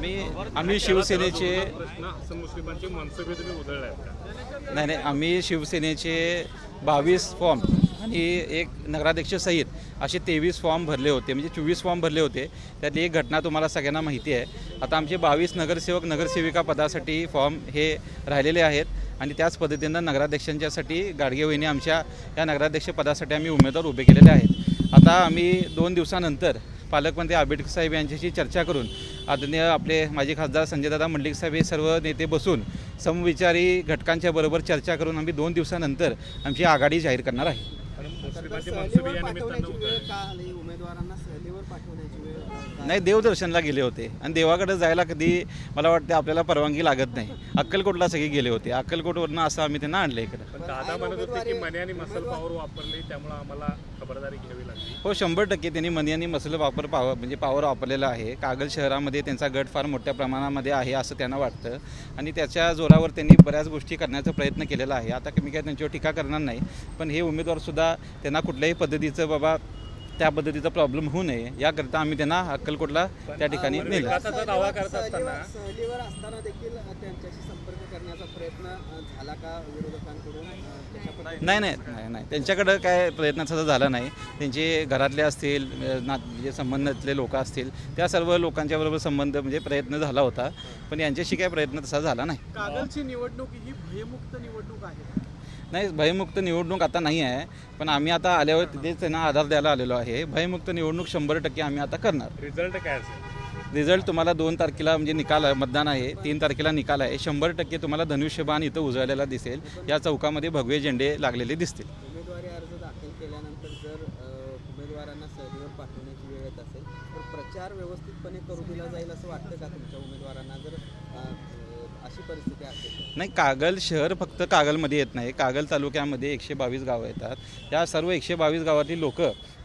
आम्ही आम्ही शिवसेनेचे नाही नाही आम्ही शिवसेनेचे बावीस फॉर्म आणि एक नगराध्यक्ष सहित असे तेवीस फॉर्म भरले होते म्हणजे चोवीस फॉर्म भरले होते. त्यातली एक घटना तुम्हाला सगळ्यांना माहिती आहे. आता आमचे बावीस नगरसेवक नगरसेविका पदासाठी फॉर्म हे राहिलेले आहेत आणि त्याच पद्धतीनं नगराध्यक्षांच्यासाठी गाडगे वहिनी आमच्या या नगराध्यक्ष पदासाठी आम्ही उमेदवार उभे केलेले आहेत. आता आम्ही दोन दिवसानंतर पालकमंत्री आंबेडकर साहेब यांच्याशी चर्चा करून आदरणीय आपले माजी खासदार संजयदादा मंडलिक साहेब हे सर्व नेते बसून समविचारी घटकांच्या बरोबर चर्चा करून आम्ही दोन दिवसानंतर आमची आघाडी जाहीर करणार आहे. नाही देवदर्शनला गेले होते. आणि देवाकडे जायला कधी मला वाटते आपल्याला परवानगी लागत नाही. अक्कलकोटला सगळे गेले होते. अक्कलकोटवरनं असं आम्ही त्यांना आणलं इकडं. पण दादा म्हणत होते की मने आणि मसल पॉवर वापरली त्यामुळे आम्हाला खबरदारी घ्यावी लागली. हो शंभर टक्के त्यांनी मनी आणि मसल वापर पावर म्हणजे पावर वापरलेला आहे. कागल शहरामध्ये त्यांचा गट फार मोठ्या प्रमाणामध्ये आहे असं त्यांना वाटतं. आणि त्याच्या जोरावर त्यांनी बऱ्याच गोष्टी करण्याचा प्रयत्न केलेला आहे. आता मी काय त्यांच्यावर टीका करणार नाही. पण हे उमेदवारसुद्धा त्यांना कुठल्याही पद्धतीचं बाबा त्या पद्धतीचा प्रॉब्लेम होऊ नये. याकरिता आम्ही त्यांना अक्कलकोटला त्या ठिकाणी नेलं. विकासाचा दावा करत असताना सहलीवर असताना देखील त्यांच्याशी संपर्क करण्याचा प्रयत्न झाला का विरोधकांकडून? नाही नाही नाही नाही. त्यांच्याकडं काय प्रयत्न तसा झाला नाही. त्यांचे घरातले असतील ना म्हणजे संबंधातले लोक असतील त्या सर्व लोकांच्या बरोबर संबंध म्हणजे प्रयत्न झाला होता. पण यांच्याशी काय प्रयत्न तसा झाला नाही. कागलची निवडणूक ही भयमुक्त निवडणूक आहे. नाही भयमुक्त निवडणूक आता नाही आहे पण आम्ही आता आल्यावर तिथेच त्यांना आधार द्यायला आलेलो आहे. भयमुक्त निवडणूक शंभर टक्के आम्ही आता करणार. रिझल्ट काय असेल? रिझल्ट तुम्हाला दोन तारखेला म्हणजे निकाल आहे मतदान आहे तीन तारखेला निकाल आहे. शंभर टक्के तुम्हाला धनुष्यबाण इथं उजळलेला दिसेल. या चौकामध्ये भगवे झेंडे लागलेले दिसतील. उमेदवारी अर्ज दाखल केल्यानंतर जर अ, उमेदवारांना सहलीवर पाठवण्याची वेळ येत असेल तर प्रचार व्यवस्थितपणे करू दिला जाईल असं वाटतं का तुमच्या उमेदवारांना? जर अ, अशी परिस्थिती? नाही कागल शहर फक्त कागलमध्ये येत नाही. कागल तालुक्यामध्ये एकशे बावीस गावं येतात. या सर्व एकशे बावीस गावातली लोक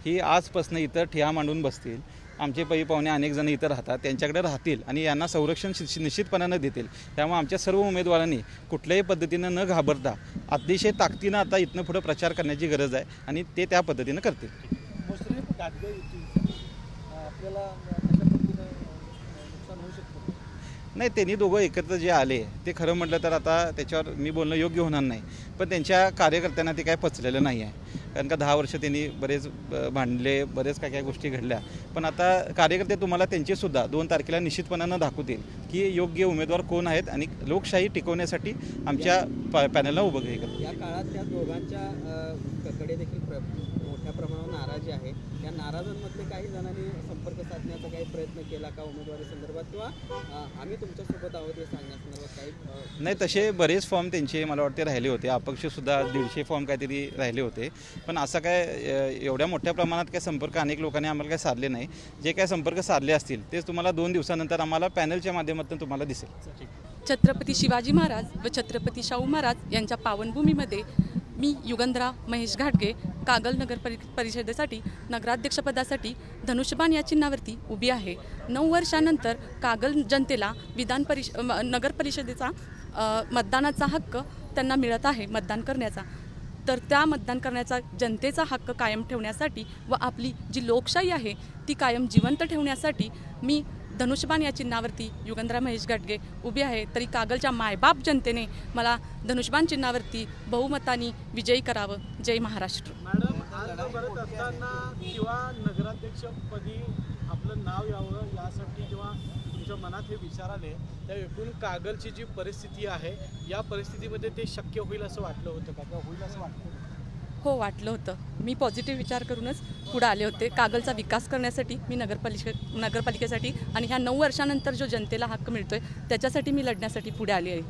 ही आजपासून इथं ठिया मांडून बसतील. आमचे पै पाहुणे अनेक जण इथं राहतात. त्यांच्याकडे राहतील आणि यांना संरक्षण निश्चितपणानं देतील. त्यामुळे आमच्या सर्व उमेदवारांनी कुठल्याही पद्धतीनं न घाबरता अतिशय ताकदीनं आता इथनं पुढं प्रचार करण्याची गरज आहे आणि ते त्या पद्धतीनं करतील. आपल्याला कशा पद्धतीनं नुकसान होऊ शकतं नाही त्यांनी दोघं एकत्र जे आले ते खरं म्हटलं तर आता त्याच्यावर मी बोलणं योग्य होणार नाही. पण त्यांच्या कार्यकर्त्यांना ते काय पचलेलं नाही आहे. कारण का दहा वर्ष त्यांनी बरेच भांडले बरेच काय काय गोष्टी घडल्या. पण आता कार्यकर्ते तुम्हाला त्यांचेसुद्धा दोन तारखेला निश्चितपणानं दाखवतील की योग्य उमेदवार कोण आहेत आणि लोकशाही टिकवण्यासाठी आमच्या पॅ पॅनलला उभं हे या काळात त्या दोघांच्या कडे देखील प्र मोठ्या प्रमाणावर नाराजी आहे त्या नाराजांमधले काही जणांनी संपर्क साधण्याचा काही प्रयत्न केला का उमेदवारी संदर्भात? किंवा आम्ही तुमच्यासोबत आहोत हे सांगण्यासंदर्भात काही नाही तसे बरेच फॉर्म त्यांचे मला वाटते राहिले होते. अपक्षसुद्धा दीडशे फॉर्म काहीतरी राहिले होते. पण असं काय एवढ्या मोठ्या प्रमाणात काय संपर्क अनेक लोकांनी आम्हाला काय साधले नाही. जे काय संपर्क साधले असतील तेच तुम्हाला दोन दिवसानंतर आम्हाला पॅनलच्या माध्यमातून तुम्हाला दिसेल. छत्रपती शिवाजी महाराज व छत्रपती शाहू महाराज यांच्या पावनभूमीमध्ये मी युगंधरा महेश घाटगे कागल नगर परि परिषदेसाठी नगराध्यक्षपदासाठी धनुष्यबाण या चिन्हावरती उभी आहे. नऊ वर्षानंतर कागल जनतेला विधान परिष म- नगर परिषदेचा मतदानाचा हक्क त्यांना मिळत आहे मतदान करण्याचा. तर त्या मतदान करण्याचा जनतेचा हक्क कायम ठेवण्यासाठी व आपली जी लोकशाही आहे ती कायम जिवंत ठेवण्यासाठी मी धनुष्यबाण या चिन्हावरती युगंधरा महेश गाडगे उभी आहे तरी कागलच्या मायबाप जनतेने मला धनुष्यबाण चिन्हावरती बहुमतानी विजयी करावं. जय महाराष्ट्र. मॅडम करत असताना किंवा नगराध्यक्षपदी आपलं नाव यावं यासाठी किंवा तुमच्या मनात हे विचार आले त्या एकूण कागलची जी परिस्थिती आहे या परिस्थितीमध्ये ते शक्य होईल असं वाटलं होतं का? किंवा होईल असं वाटतं हो वाटलं होतं. मी पॉझिटिव्ह विचार करूनच पुढे आले होते. कागलचा विकास करण्यासाठी मी नगरपालिके नगरपालिकेसाठी आणि ह्या नऊ वर्षानंतर जो जनतेला हक्क मिळतोय त्याच्यासाठी मी लढण्यासाठी पुढे आली आहे.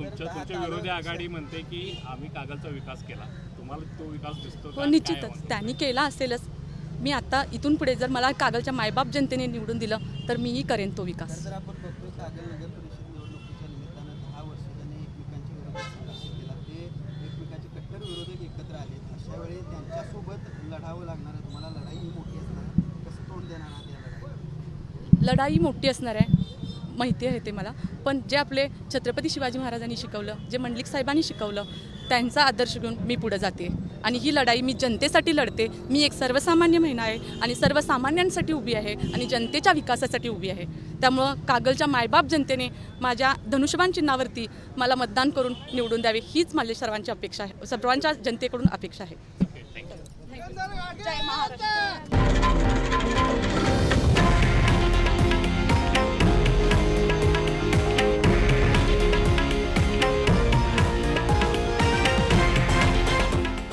विरोधी आघाडी म्हणते की आम्ही कागलचा विकास केला. तुम्हाला तो विकास दिसतो का? हो निश्चितच? त्यांनी केला असेलच. मी आता इथून पुढे जर मला कागलच्या मायबाप जनतेने निवडून दिलं तर मीही करेन तो विकास जर आपण बघतो कागल नगर परिषद निवडणुकीच्या निमित्तानं दहा वर्ष त्यांनी एकमेकांच्या विरोधात संघर्ष केला ते एकमेकांचे कट्टर विरोधक एकत्र त्यावेळी त्यांच्यासोबत लढावं लागणार आहे. तुम्हाला लढाई ही मोठी असणार कसं तोंड देणार आहात या लढाई लढाई मोठी असणार आहे. माहिती आहे ते मला. पण जे आपले छत्रपती शिवाजी महाराजांनी शिकवलं जे मंडलिक साहेबांनी शिकवलं त्यांचा आदर्श घेऊन मी पुढं जाते. आणि ही लढाई मी जनतेसाठी लढते. मी एक सर्वसामान्य महिना आहे आणि सर्वसामान्यांसाठी उभी आहे आणि जनतेच्या विकासासाठी उभी आहे. त्यामुळं कागलच्या मायबाप जनतेने माझ्या धनुष्यबान चिन्हावरती मला मतदान करून निवडून द्यावे हीच माझी सर्वांची अपेक्षा आहे. सर्वांच्या जनतेकडून अपेक्षा आहे. जय महाराष्ट्र.